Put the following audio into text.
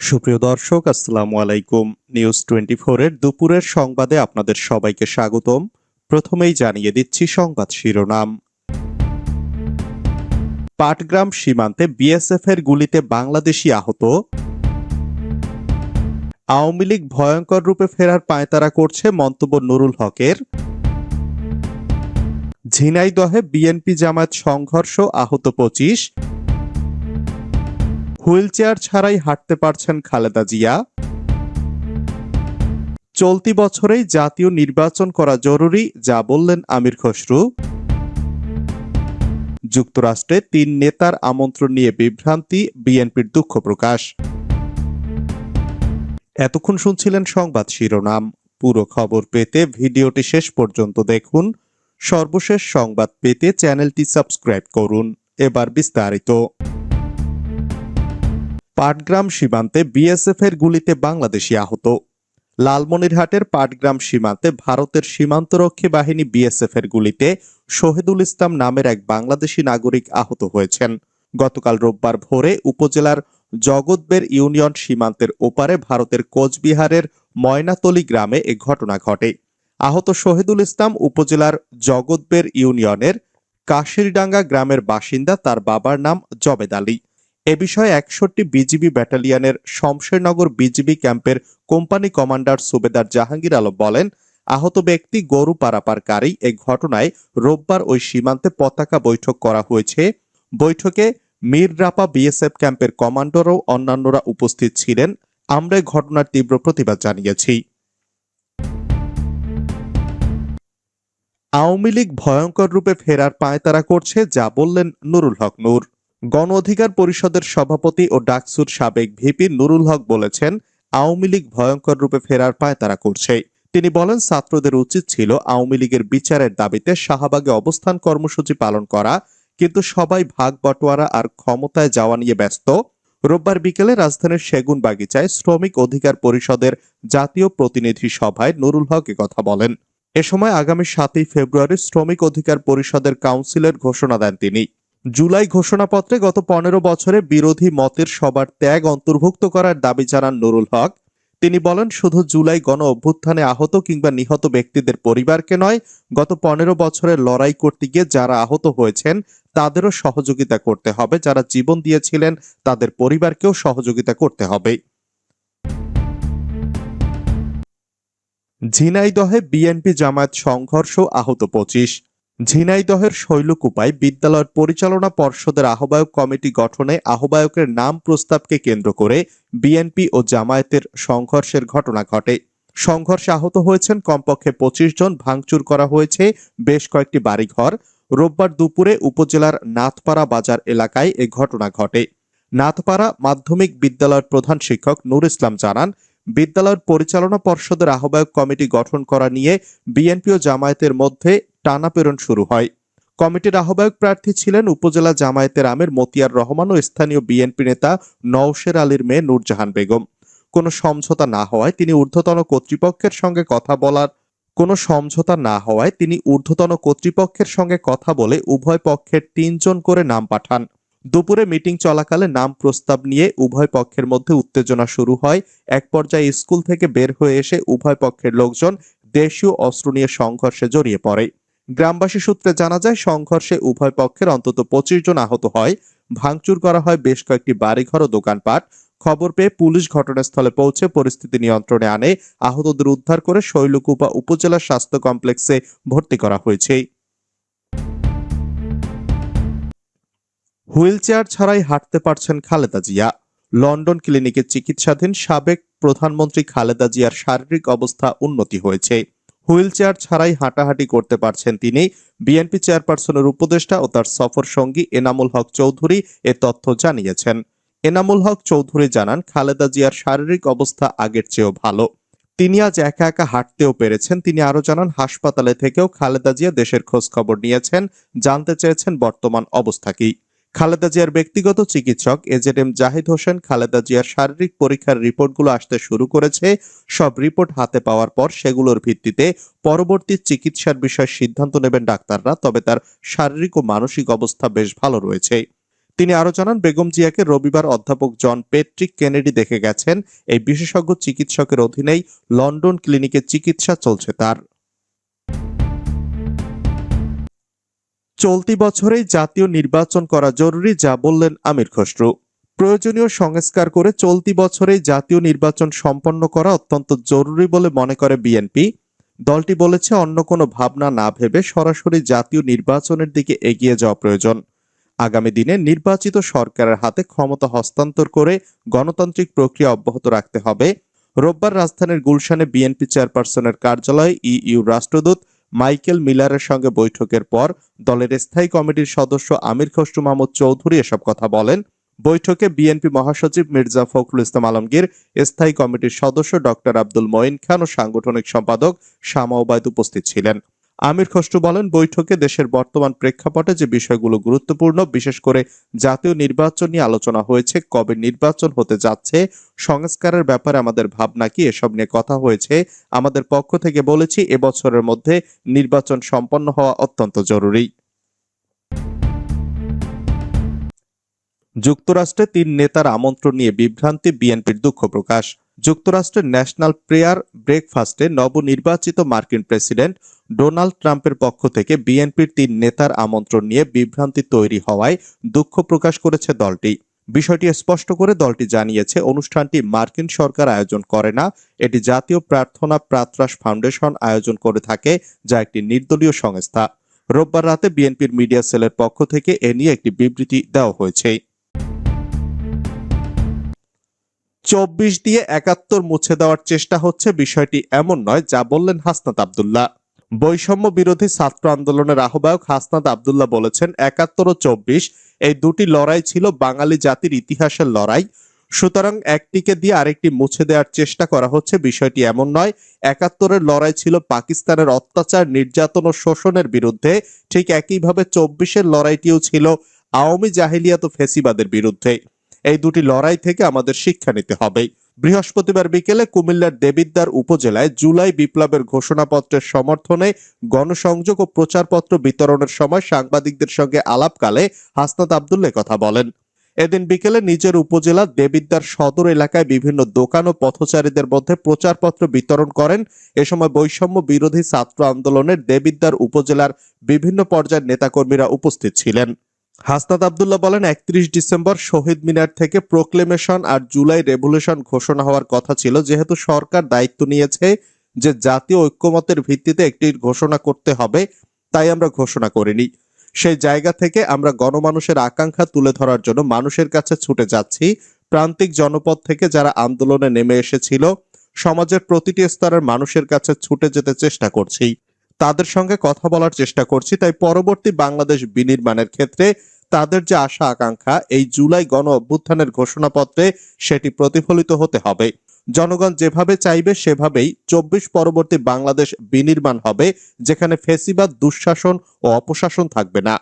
সুপ্রিয় দর্শক, আসসালামু আলাইকুম। নিউজ টোয়েন্টি এর দুপুরের সংবাদে আপনাদের সবাইকে স্বাগতম। প্রথমেই জানিয়ে দিচ্ছি সংবাদ শিরোনাম। পাটগ্রাম সীমান্তে বিএসএফ এর গুলিতে বাংলাদেশি আহত। আওয়ামী লীগ ভয়ঙ্কর রূপে ফেরার পায়তারা করছে মন্তব্য নুরুল হকের। ঝিনাইদহে বিএনপি জামায়াত সংঘর্ষ, আহত পঁচিশ। হুইলচেয়ার ছাড়াই হাঁটতে পারছেন খালেদা জিয়া। চলতি বছরেই জাতীয় নির্বাচন করা জরুরি, যা বললেন আমির খসরু। যুক্তরাষ্ট্রে তিন নেতার আমন্ত্রণ নিয়ে বিভ্রান্তি, বিএনপির দুঃখ প্রকাশ। এতক্ষণ শুনছিলেন সংবাদ শিরোনাম। পুরো খবর পেতে ভিডিওটি শেষ পর্যন্ত দেখুন। সর্বশেষ সংবাদ পেতে চ্যানেলটি সাবস্ক্রাইব করুন। এবার বিস্তারিত। পাটগ্রাম সীমান্তে বিএসএফ এর গুলিতে বাংলাদেশি আহত। লালমনিরহাটের পাটগ্রাম সীমান্তে ভারতের সীমান্তরক্ষী বাহিনী বিএসএফ এর গুলিতে শহীদুল ইসলাম নামের এক বাংলাদেশি নাগরিক আহত হয়েছেন। গতকাল রোববার ভোরে উপজেলার জগৎবের ইউনিয়ন সীমান্তের ওপারে ভারতের কোচবিহারের ময়নাতলি গ্রামে এ ঘটনা ঘটে। আহত শহীদুল ইসলাম উপজেলার জগৎবের ইউনিয়নের কাশিরডাঙ্গা গ্রামের বাসিন্দা, তার বাবার নাম জবেদ আলী। এ বিষয়ে একষট্টি বিজিবি ব্যাটালিয়নের শমশেরনগর বিজিবি ক্যাম্পের কোম্পানি কমান্ডার সুবেদার জাহাঙ্গীর আলম বলেন, আহত ব্যক্তি গরু পারাপারকারী। এই ঘটনায় রোববার ওই সীমান্তে পতাকা বৈঠক করা হয়েছে। বৈঠকে মিররাপা বিএসএফ ক্যাম্পের কমান্ডার ও অন্যান্যরা উপস্থিত ছিলেন। আমরা ঘটনার তীব্র প্রতিবাদ জানিয়েছি। আওয়ামী লীগ ভয়ঙ্কর রূপে ফেরার পায়তারা করছে, যা বললেন নুরুল হক নূর। গণ অধিকার পরিষদের সভাপতি ও ডাকসুর সাবেক ভিপি নুরুল হক বলেছেন, আওয়ামী লীগ ভয়ঙ্কর রূপে ফেরার পায়তারা করছে তিনি বলেন, ছাত্রদের উচিত ছিল আওয়ামী লীগের বিচারের দাবিতে শাহবাগে অবস্থান কর্মসূচি পালন করা, কিন্তু সবাই ভাগ বটোয়ারা আর ক্ষমতায় যাওয়া নিয়ে ব্যস্ত। রোববার বিকেলে রাজধানীর সেগুন বাগিচায় শ্রমিক অধিকার পরিষদের জাতীয় প্রতিনিধি সভায় নুরুল হক কথা বলেন। এ সময় আগামী সাতই ফেব্রুয়ারি শ্রমিক অধিকার পরিষদের কাউন্সিলের ঘোষণা দেন তিনি। জুলাই ঘোষণাপত্রে গত পনেরো বছরে বিরোধী মতের সবার ত্যাগ অন্তর্ভুক্ত করার দাবি জানান নুরুল হক। তিনি বলেন, শুধু জুলাই গণ অভ্যুত্থানে আহত কিংবা নিহত ব্যক্তিদের পরিবারকে নয়, গত পনেরো বছরের লড়াই করতে গিয়ে যারা আহত হয়েছেন, তাদেরও সহযোগিতা করতে হবে। যারা জীবন দিয়েছিলেন, তাদের পরিবারকেও সহযোগিতা করতে হবে। ঝিনাইদহে বিএনপি জামায়াত সংঘর্ষ আহত পঁচিশ। ঝিনাইদহের শৈলকুপায় বিদ্যালয়ের পরিচালনা পর্ষদের আহ্বায়ক কমিটি গঠনে আহ্বায়কের নাম প্রস্তাবকে কেন্দ্র করে বিএনপি ও জামায়াতের সংঘর্ষের ঘটনা ঘটে। সংঘর্ষে আহত হয়েছেন কমপক্ষে পঁচিশ জন, ভাঙচুর করা হয়েছে বেশ কয়েকটি বাড়িঘর। রোববার দুপুরে উপজেলার নাথপাড়া বাজার এলাকায় এ ঘটনা ঘটে। নাথপাড়া মাধ্যমিক বিদ্যালয়ের প্রধান শিক্ষক নুর ইসলাম জানান বিদ্যালয়ের পরিচালনা পর্ষদের আহ্বায়ক কমিটি গঠন করা নিয়ে বিএনপি ও জামায়াতের মধ্যে টানাপেরণ শুরু হয়। কমিটির আহ্বায়ক প্রার্থী ছিলেন উপজেলা জামায়াতের আমের মতিয়ার রহমান ও স্থানীয় বিএনপি নেতা নওশের আলীর মেয়ে নূরজাহান বেগম। কোনো সমঝোতা না হওয়ায় তিনি ঊর্ধ্বতন কর্তৃপক্ষের সঙ্গে কথা বলার কোনো সমঝোতা না হওয়ায় তিনি ঊর্ধ্বতন কর্তৃপক্ষের সঙ্গে কথা বলে উভয় পক্ষের তিনজন করে নাম পাঠান। দুপুরে মিটিং চলাকালে নাম প্রস্তাব নিয়ে উভয় পক্ষের মধ্যে উত্তেজনা শুরু হয়। এক পর্যায়ে স্কুল থেকে বের হয়ে এসে উভয় পক্ষের লোকজন দেশীয় অস্ত্র নিয়ে সংঘর্ষে জড়িয়ে পড়ে। গ্রামবাসী সূত্রে জানা যায়, সংঘর্ষে উভয় পক্ষের অন্তত পঁচিশ জন আহত হয়। ভাঙচুর করা হয় বেশ কয়েকটি বাড়িঘর ও দোকানপাট। খবর পেয়ে পুলিশ ঘটনাস্থলে পৌঁছে পরিস্থিতি নিয়ন্ত্রণে আনে। আহতদের উদ্ধার করে শৈলকুপা উপজেলা স্বাস্থ্য কমপ্লেক্সে ভর্তি করা হয়েছে। হুইলচেয়ার ছাড়াই হাঁটতে পারছেন খালেদা জিয়া। লন্ডন ক্লিনিকে চিকিৎসাধীন সাবেক প্রধানমন্ত্রী খালেদা জিয়ার শারীরিক অবস্থা উন্নতি হয়েছে। হুইলচেয়ার ছাড়াই হাঁটাহাঁটি করতে পারছেন তিনি। বিএনপি চেয়ারপারসনের উপদেষ্টা ও তার সফর সঙ্গী এনামুল হক চৌধুরী এ তথ্য জানিয়েছেন। এনামুল হক চৌধুরী জানান, খালেদা জিয়ার শারীরিক অবস্থা আগের চেয়েও ভালো। তিনি আজ একা একা হাঁটতেও পেরেছেন। তিনি আরও জানান, হাসপাতালে থেকেও খালেদা জিয়া দেশের খোঁজ খবর নিয়েছেন, জানতে চেয়েছেন বর্তমান অবস্থা কি। খালেদা জিয়ার ব্যক্তিগত চিকিৎসক এজেড এম জাহিদ হোসেন খালেদা জিয়ার শারীরিক পরীক্ষার রিপোর্টগুলো আসতে শুরু করেছে। সব রিপোর্ট হাতে পাওয়ার পর সেগুলোর ভিত্তিতে পরবর্তী চিকিৎসার বিষয়ে সিদ্ধান্ত নেবেন ডাক্তাররা, তবে তার শারীরিক ও মানসিক অবস্থা বেশ ভালো রয়েছে। তিনি আরও জানান, বেগম জিয়াকে রবিবার অধ্যাপক জন পেট্রিক কেনেডি দেখে গেছেন। এই বিশেষজ্ঞ চিকিৎসকের অধীনেই লন্ডন ক্লিনিকে চিকিৎসা চলছে তার। চলতি বছরেই জাতীয় নির্বাচন করা জরুরি যা বললেন আমির খসরু। প্রয়োজনীয় সংস্কার করে চলতি বছরেই জাতীয় নির্বাচন সম্পন্ন করা অত্যন্ত জরুরি বলে মনে করে বিএনপি। দলটি বলেছে অন্য কোনো ভাবনা না ভেবে সরাসরি জাতীয় নির্বাচনের দিকে এগিয়ে যাওয়া প্রয়োজন। আগামী দিনে নির্বাচিত সরকারের হাতে ক্ষমতা হস্তান্তর করে গণতান্ত্রিক প্রক্রিয়া অব্যাহত রাখতে হবে। রোববার রাজধানীর গুলশানে বিএনপি চেয়ারপারসনের কার্যালয়ে ইইউ রাষ্ট্রদূত মাইকেল মিলারের সঙ্গে বৈঠকের পর দলের স্থায়ী কমিটির সদস্য আমির খসরু মাহমুদ চৌধুরী এসব কথা বলেন। বৈঠকে বিএনপি মহাসচিব মির্জা ফখরুল ইসলাম আলমগীর, স্থায়ী কমিটির সদস্য ডক্টর আব্দুল মঈন খান ও সাংগঠনিক সম্পাদক শামা উপস্থিত ছিলেন। আমির খসরু বলেন, বৈঠকে দেশের বর্তমান প্রেক্ষাপটে যে বিষয়গুলো গুরুত্বপূর্ণ, বিশেষ করে জাতীয় নির্বাচন নিয়ে আলোচনা হয়েছে, কবে নির্বাচন হতে যাচ্ছে, সংস্কারের ব্যাপারে আমাদের ভাবনা কি, এসব নিয়ে কথা হয়েছে। আমাদের পক্ষ থেকে বলেছি, এবছরের মধ্যে নির্বাচন সম্পন্ন হওয়া অত্যন্ত জরুরি। যুক্তরাষ্ট্রে তিন নেতার আমন্ত্রণ নিয়ে বিভ্রান্তি, বিএনপির দুঃখ প্রকাশ। যুক্তরাষ্ট্রের ন্যাশনাল প্রেয়ার ব্রেকফাস্টে নবনির্বাচিত মার্কিন প্রেসিডেন্ট ডোনাল্ড ট্রাম্পের পক্ষ থেকে বিএনপির তিন নেতার আমন্ত্রণ নিয়ে বিভ্রান্তি তৈরি হওয়ায় দুঃখ প্রকাশ করেছে দলটি। বিষয়টি স্পষ্ট করে দলটি জানিয়েছে, অনুষ্ঠানটি মার্কিন সরকার আয়োজন করে না, এটি জাতীয় প্রার্থনা প্রাত্রাস ফাউন্ডেশন আয়োজন করে থাকে, যা একটি নির্দলীয় সংস্থা। রোববার রাতে বিএনপির মিডিয়া সেলের পক্ষ থেকে এ নিয়ে একটি বিবৃতি দেওয়া হয়েছে। চব্বিশ দিয়ে একাত্তর মুছে দেওয়ার চেষ্টা হচ্ছে, বিষয়টি এমন নয় যা বললেন হাসনাত আবদুল্লাহ। বৈষম্য বিরোধী ছাত্র আন্দোলনের আহ্বায়ক হাসনাত আবদুল্লাহ বলেছেন, একাত্তর ও চব্বিশ এই দুটি লড়াই ছিল বাঙালি জাতির ইতিহাসের লড়াই। সুতরাং একটিকে দিয়ে আরেকটি মুছে দেওয়ার চেষ্টা করা হচ্ছে, বিষয়টি এমন নয়। একাত্তরের লড়াই ছিল পাকিস্তানের অত্যাচার, নির্যাতন ও শোষণের বিরুদ্ধে। ঠিক একইভাবে চব্বিশের লড়াইটিও ছিল আওয়ামী জাহিলিয়াত ও ফেসিবাদের বিরুদ্ধে। এই দুটি লড়াই থেকে আমাদের শিক্ষা নিতে হবে। বৃহস্পতিবার বিকেলে কুমিল্লার দেবিদ্বার উপজেলায় জুলাই বিপ্লবের ঘোষণাপত্রের সমর্থনে গণসংযোগ ও প্রচারপত্র বিতরণের সময় সাংবাদিকদের সঙ্গে আলাপকালে হাসনাত আবদুল্লাহ কথা বলেন। এদিন বিকেলে নিজের উপজেলা দেবিদ্বার সদর এলাকায় বিভিন্ন দোকান ও পথচারীদের মধ্যে প্রচারপত্র বিতরণ করেন। এ সময় বৈষম্য বিরোধী ছাত্র আন্দোলনের দেবিদ্বার উপজেলার বিভিন্ন পর্যায়ের নেতাকর্মীরা উপস্থিত ছিলেন। হাসনাত আবদুল্লাহ বলেন, একত্রিশ ডিসেম্বর শহীদ মিনার থেকে প্রোক্লেমেশন আর জুলাই রেভলিউশন ঘোষণা হওয়ার কথা ছিল। যেহেতু সরকার দায়িত্ব নিয়েছে যে জাতীয় ঐক্যমতের ভিত্তিতে একটি ঘোষণা করতে হবে, তাই আমরা ঘোষণা করিনি। সেই জায়গা থেকে আমরা গণমানুষের আকাঙ্ক্ষা তুলে ধরার জন্য মানুষের কাছে ছুটে যাচ্ছি। প্রান্তিক জনপদ থেকে যারা আন্দোলনে নেমে এসেছিল, সমাজের প্রতিটি স্তরের মানুষের কাছে ছুটে যেতে চেষ্টা করছি। তাদের সঙ্গে কথা বলার চেষ্টা করছি, তাই পরবর্তী বাংলাদেশ বিনির্মাণের ক্ষেত্রে তাদের যে আশা আকাঙ্ক্ষা, এই জুলাই গণ অভ্যুত্থানের ঘোষণাপত্রে সেটি প্রতিফলিত হতে হবে। জনগণ যেভাবে চাইবে, সেভাবেই চব্বিশ পরবর্তী বাংলাদেশ বিনির্মাণ হবে, যেখানে ফেসিবাদ, দুঃশাসন ও অপশাসন থাকবে না।